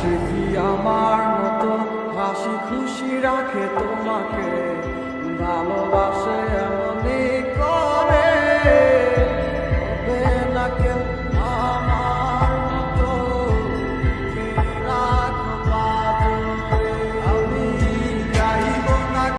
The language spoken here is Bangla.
সে কি আমার মতো হাসি খুশি রাখে তোমাকে ভালোবাসা